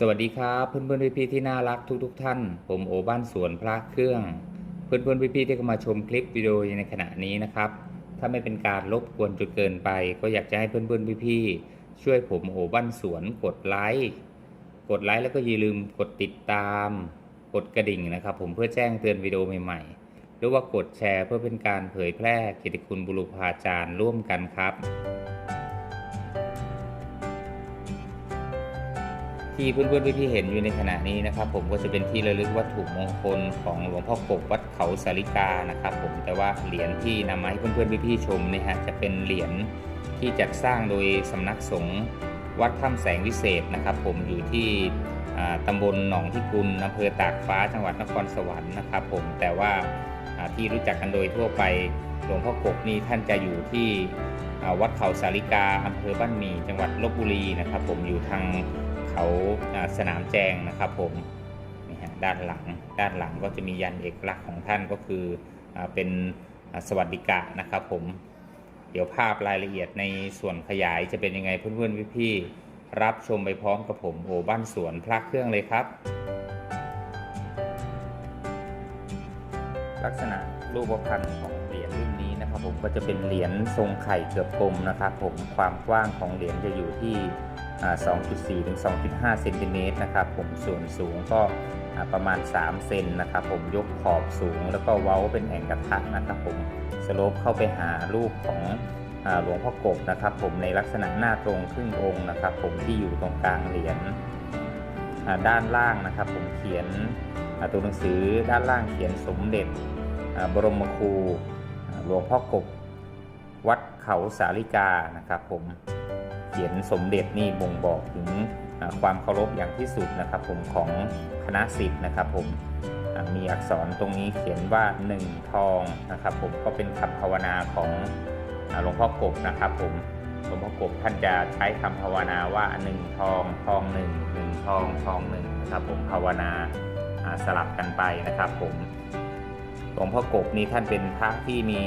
สวัสดีครับเพื่อนเพื่อนพี่ๆที่น่ารักทุกๆทท่าน ผมโอบ้านสวนพระเครื่อง เพื่อนเพื่อนพี่ๆที่เข้ามาชมคลิปวิดีโอในขณะนี้นะครับ ถ้าไม่เป็นการรบกวนจนเกินไป ก็อยากจะให้เพื่อนเพื่อนพี่ๆช่วยผมโอบ้านสวนกดไลค์กดไลค์แล้วก็อย่าลืมกดติดตาม กดกระดิ่งนะครับ ผมเพื่อแจ้งเตือนวิดีโอใหม่ๆ หรือว่ากดแชร์เพื่อเป็นการเผยแพร่กิตติคุณบุรุษาจารย์ร่วมกันครับ ที่เพื่อนๆพี่ๆเห็นอยู่ในขณะนี้นะครับ ผมก็จะเป็นที่ระลึกวัตถุมงคลของหลวงพ่อกบวัดเขาสาริกานะครับ ผมแต่ว่าเหรียญที่นำมาให้เพื่อนๆพี่ๆชมเนี่ยฮะจะเป็นเหรียญที่จัดสร้างโดยสำนักสงฆ์วัดถ้ำแสงวิเศษนะครับ ผมอยู่ที่อ่าตำบลหนองพิกุลอำเภอตากฟ้าจังหวัดนครสวรรค์นะครับ ผมแต่ว่าที่รู้จักกันโดยทั่วไปหลวงพ่อกบนี่ท่านจะอยู่ที่วัดเขาสาริกาอำเภอบ้านหมี่จังหวัดลบบุรีนะครับ ผมอยู่ทาง เขาสนามแจงนะครับผมนี่ฮะด้านหลังด้านหลังก็จะมียันเอกลักษณ์ของท่านก็คืออเป็นสวัสดิกะนะครับผมเดี๋ยวภาพรายละเอียดในส่วนขยายจะเป็นยังไงเพื่อนๆพี่ๆรับชมไปพร้อมกับผมโอบ้านสวนพระเครื่องเลยครับ ลักษณะรูปพรรณของเหรียญรุ่นนี้นะครับ ผมก็จะเป็นเหรียญทรงไข่เกือบกลมนะครับ ผมความกว้างของเหรียญจะอยู่ที่ 2.4 ถึง 2.5 เซนติเมตรนะครับผมส่วนสูงก็ประมาณ 3 เซนนะครับผมยกขอบสูงแล้วก็เว้าเป็นแอ่งกระทะนะครับผมสโลปเข้าไปหารูปของหลวงพ่อกบนะครับ ผมในลักษณะหน้าตรงครึ่งองค์นะครับ ผมที่อยู่ตรงกลางเหรียญด้านล่างนะครับ ผมเขียนตัวหนังสือด้านล่างเขียนสมเด็จบรมครูหลวงพ่อกบวัดเขาสาริกานะครับผม เขียนสมเด็จนี่บ่งบอกถึงความเคารพอย่างที่สุดนะครับ ผมของคณะสิทธ์นะครับ ผมมีอักษรตรงนี้เขียนว่าหนึ่งทองนะครับ ผมก็เป็นคำภาวนาของหลวงพ่อกบนะครับ ผมหลวงพ่อกบท่านจะใช้คำภาวนาว่าหนึ่งทองทองหนึ่งหนึ่งทองทองหนึ่งนะครับ ผมภาวนาสลับกันไปนะครับ ผม ลวงพ่อกบนี่ท่านเป็นพระที่มี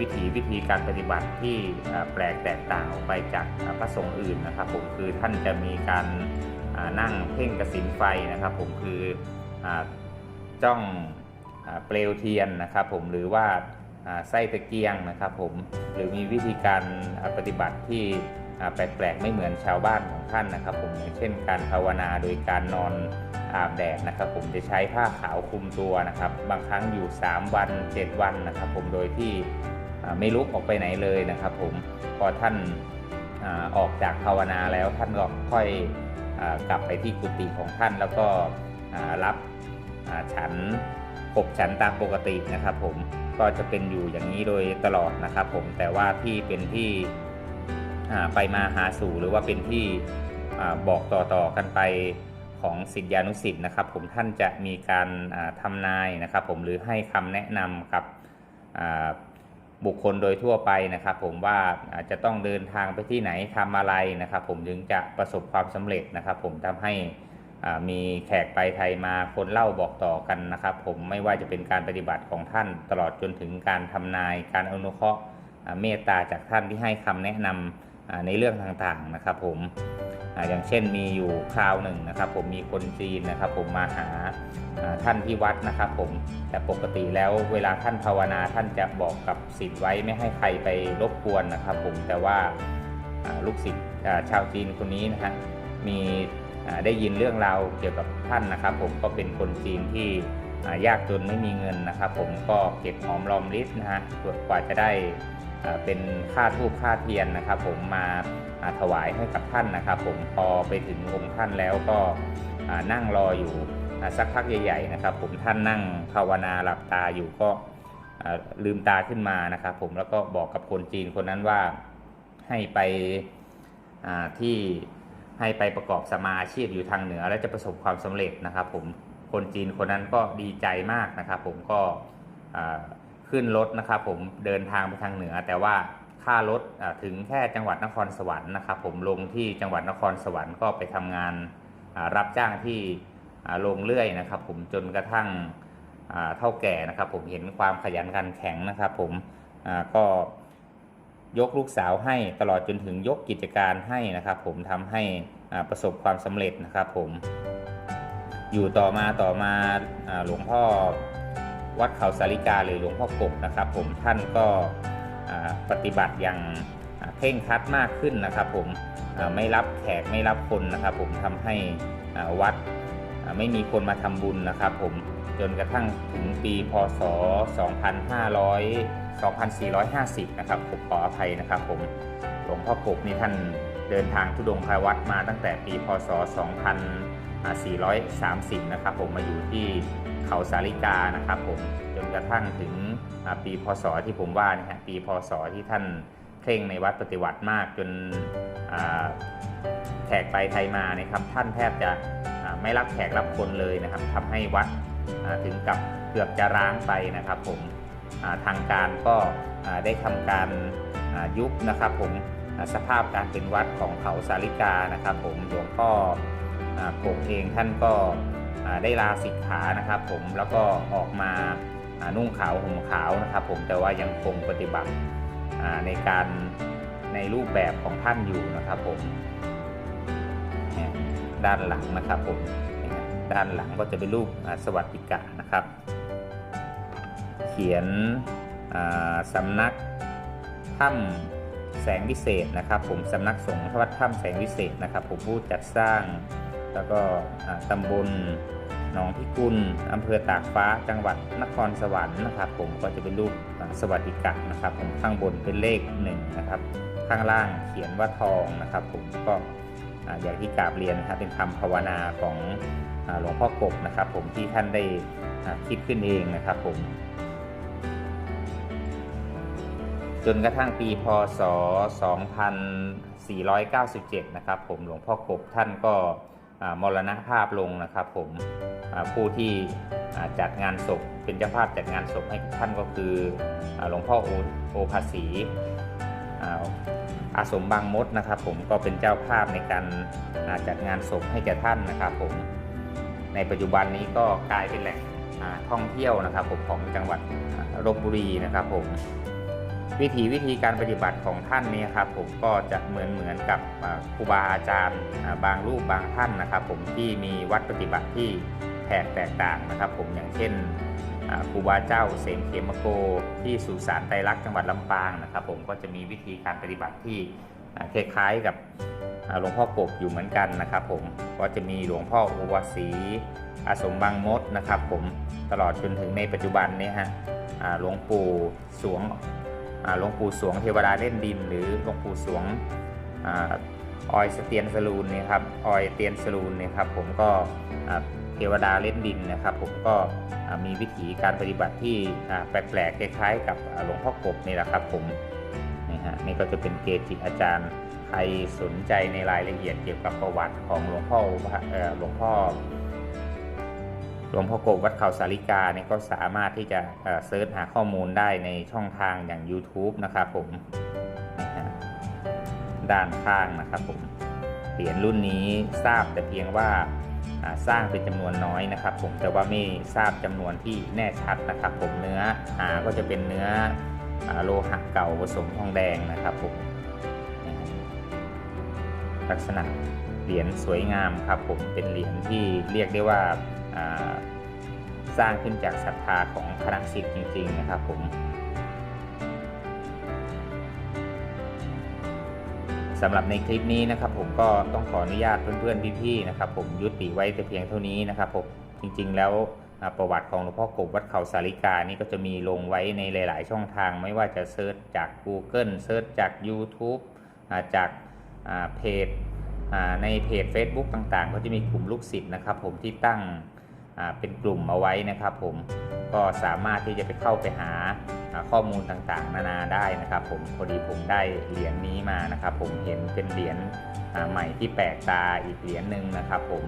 วิถีวิธีการปฏิบัติที่แปลกแตกต่างออกไปจากพระสงฆ์อื่นนะครับผมคือท่านจะมีการนั่งเพ่งกสินไฟนะครับ ผมคืออจ้องอเปลวเทียนนะครับ ผมหรือว่าไส้ตะเกียงนะครับ ผมหรือมีวิธีการปฏิบัติที่แปลกๆไม่เหมือนชาวบ้านของท่านนะครับ ผมอย่างเช่นการภาวนาโดยการนอน อาบแดดนะครับผมจะใช้ผ้าขาวคลุมตัวนะครับ บางครั้งอยู่ 3 วัน 7 วันนะครับผมโดยที่ไม่ลุกออกไปไหนเลยนะครับผมพอท่านอออกจากภาวนาแล้วท่านก็ค่อยอกลับไปที่กุฏิของท่านแล้วก็รับฉันขบฉันตามปกตินะครับผมก็จะเป็นอยู่อย่างนี้โดยตลอดนะครับผมแต่ว่าที่เป็นที่ไปมาหาสู่หรือว่าเป็นที่อบอกต่อๆกันไป ของสิทธิานุสิทธ์นะครับ ผมท่านจะมีการอ่าทำนายนะครับ ผมหรือให้คำแนะนำกับบุคคลโดยทั่วไปนะครับ ผมว่าจะต้องเดินทางไปที่ไหนทำอะไรนะครับ ผมถึงจะประสบความสำเร็จนะครับ ผมทำให้มีแขกไปไทยมาคนเล่าบอกต่อกันนะครับ ผมไม่ว่าจะเป็นการปฏิบัติของท่านตลอดจนถึงการทำนายการอนุเคราะห์เมตตาจากท่านที่ให้คำแนะนำอ่า ในเรื่องต่างๆนะครับผมอย่างเช่นมีอยู่คราวหนึ่งนะครับ ผมมีคนจีนนะครับ ผมมาหาท่านที่วัดนะครับ ผมแต่ปกติแล้วเวลาท่านภาวนาท่านจะบอกกับศิษย์ไว้ไม่ให้ใครไปรบกวนนะครับ ผมแต่ว่าลูกศิษย์ชาวจีนคนนี้นะฮะมีได้ยินเรื่องราวเกี่ยวกับท่านนะครับ ผมก็เป็นคนจีนที่ยากจนไม่มีเงินนะครับ ผมก็เก็บหอมรอมริบนะฮะกว่าจะได้ เป็นค่าทูบค่าเทียนนะครับ ผมมาถวายให้กับท่านนะครับ ผมพอไปถึงองค์ท่านแล้วก็นั่งรออยู่สักพักใหญ่ๆนะครับ ผมท่านนั่งภาวนาหลับตาอยู่ก็ลืมตาขึ้นมานะครับ ผมแล้วก็บอกกับคนจีนคนนั้นว่าให้ไปที่ให้ไปประกอบสมาชีพอยู่ทางเหนือ และจะประสบความสำเร็จนะครับ ผมคนจีนคนนั้นก็ดีใจมากนะครับ ผมก็ ขึ้นรถนะครับผมเดินทางไปทางเหนือ แต่ว่าค่ารถถึงแค่จังหวัดนครสวรรค์นะครับผมลงที่จังหวัดนครสวรรค์ก็ไปทำงานรับจ้างที่ลงเรื่อยนะครับผมจนกระทั่งเท่าแก่นะครับผมเห็นความขยันขันแข็งนะครับผมก็ยกลูกสาวให้ตลอดจนถึงยกกิจการให้นะครับผมทำให้ประสบความสำเร็จนะครับผมอยู่ต่อมาต่อมาหลวงพ่อ วัดเขาสาริกาหรือหลวงพ่อกบนะครับ ผมท่านก็ปฏิบัติอย่างเคร่งครัดมากขึ้นนะครับ ผมไม่รับแขกไม่รับคนนะครับ ผมทำให้วัดไม่มีคนมาทำบุญนะครับ ผมจนกระทั่งถึงปีพศ 2500 2450 นะครับผมขออภัยนะครับ ผมหลวงพ่อกบนี่ท่านเดินทางทุดงคายวัดมาตั้งแต่ปีพศ 2430 นะครับ ผมมาอยู่ที่ เขาสาริกานะครับผมจนกระทั่งถึงปีพศที่ผมว่านะฮะปีพศที่ท่านเคร่งในวัดปฏิวัติมากจนแขกไปไทยมานะครับท่านแทบจะไม่รับแขกรับคนเลยนะครับทำให้วัดถึงกับเกือบจะร้างไปนะครับผมทางการก็ได้ทำการยุบนะครับผมสภาพการเป็นวัดของเขาสาริกานะครับผมหลวงพ่ออ่ากงเองท่านก็ ได้ลาสิกขานะครับผมแล้วก็ออกมานุ่งขาวห่มขาวนะครับผมแต่ว่ายังคงปฏิบัติในการในรูปแบบของท่านอยู่นะครับผมด้านหลังนะครับผมด้านหลังก็จะเป็นรูปสวัสดิกะนะครับ เขียนสำนักถ้ำแสงวิเศษนะครับ ผมสำนักสงฆ์วัดถ้ำแสงวิเศษนะครับ ผมผู้จัดสร้าง แล้วก็ตำบลหนองพิกุลอำเภอตากฟ้าจังหวัดนครสวรรค์นะครับผมก็จะเป็นรูปสวัสดิกะนะครับผมข้างบนเป็นเลขหนึ่งนะครับข้างล่างเขียนว่าทองนะครับผมก็อย่างที่กราบเรียนนะครับเป็นคำภาวนาของหลวงพ่อกบนะครับผมที่ท่านได้คิดขึ้นเองนะครับผมจนกระทั่งปีพศ 2497 นะครับผมหลวงพ่อกบท่านก็ มรณภาพลงนะครับ ผมผู้ที่จัดงานศพเป็นเจ้าภาพจัดงานศพให้ท่านก็คือหลวงพ่อโอโอภาษีอาสมบางมดนะครับ ผมก็เป็นเจ้าภาพในการาจัดงานศพให้แก่ท่านนะครับ ผมในปัจจุบันนี้ก็กลายเป็นแหล่งท่องเที่ยวนะครับ ผมของจังหวัดลบบุรีนะครับ ผม วิธีวิธีการปฏิบัติของท่านนี่ครับผมก็จะเหมือนเหมือนกับครูบาอาจารย์บางรูปบางท่านนะครับ ผมที่มีวัดปฏิบัติที่แตกแตกต่างนะครับ ผมอย่างเช่นครูบาเจ้าเสมเขมโก ที่สุสานไตรลักษณ์จังหวัดลำปางนะครับ ผมก็จะมีวิธีการปฏิบัติที่อ่าคล้ายๆกับหลวงพ่อกบอยู่เหมือนกันนะครับ ผมก็จะมีหลวงพ่ออุวาสีอาสมบางมดนะครับ ผมตลอดจนถึงในปัจจุบันนี่ยฮะหลวงปู่สวง หลวงปู่สวงเทวดาเล่นดิน หรือหลวงปู่สวงออยสเตียนสลูนนี่ครับออยเตียนสลูนนี่ครับผมก็เทวดาเล่นดินนะครับ ผมก็มีวิธีการปฏิบัติที่แปลกๆคล้ายๆ กับหลวงพ่อกบนี่แหละครับผมนี่ฮะนี่ก็จะเป็นเกจิอาจารย์ใครสนใจในรายละเอียดเกี่ยวกับประวัติของหลวงพ่อหลวงพ่อ วงพ่อกบวัดเขาสาริกาเนี่ยก็สามารถที่จะเซิร์ชหาข้อมูลได้ในช่องทางอย่าง YouTube นะครับผมด้านข้างนะครับผมเหรียญรุ่นนี้ทราบแต่เพียงว่าสร้างเป็นจำนวนน้อยนะครับ ผมแต่ว่าไม่ทราบจำนวนที่แน่ชัดนะครับ ผมเนื้อหาก็จะเป็นเนื้ออโลหะเก่าผสมทองแดงนะครับผมลักษณะเหรียญสวยงามครับผมเป็นเหรียญที่เรียกได้ว่า สร้างขึ้นจากศรัทธาของคณะสิทธิ์จริง ๆ นะครับผมสำหรับในคลิปนี้นะครับ ผมก็ต้องขออนุญาตเพื่อนๆพี่ๆนะครับ ผมยุติไว้แต่เพียงเท่านี้นะครับผมจริง ๆ แล้วประวัติของหลวงพ่อกบวัดเขาสาริกานี่ก็จะมีลงไว้ในหลาย ๆ ช่องทาง ไม่ว่าจะเซิร์ชจาก Google เซิร์ชจาก YouTube จากเพจในเพจ Facebook ต่างๆ ก็จะมีกลุ่มลูกศิษย์นะครับ ผมที่ตั้ง เป็นกลุ่มเอาไว้นะครับ ผมก็สามารถที่จะไปเข้าไปหาข้อมูลต่างๆ นานาได้นะครับ ผมพอดีผมได้เหรียญนี้มานะครับ ผมเห็นเป็นเหรียญใหม่ที่แปลกตาอีกเหรียญหนึ่งนะครับ ผม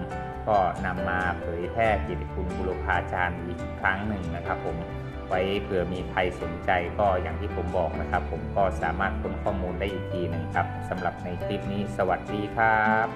ก็นำมาเผยแพร่กิตติคุณบุรพาจารย์อีกครั้งหนึ่งนะครับ ผมไว้เผื่อมีใครสนใจก็อย่างที่ผมบอกนะครับ ผมก็สามารถค้นข้อมูลได้อีกทีหนึ่งครับสำหรับในคลิปนี้สวัสดีครับ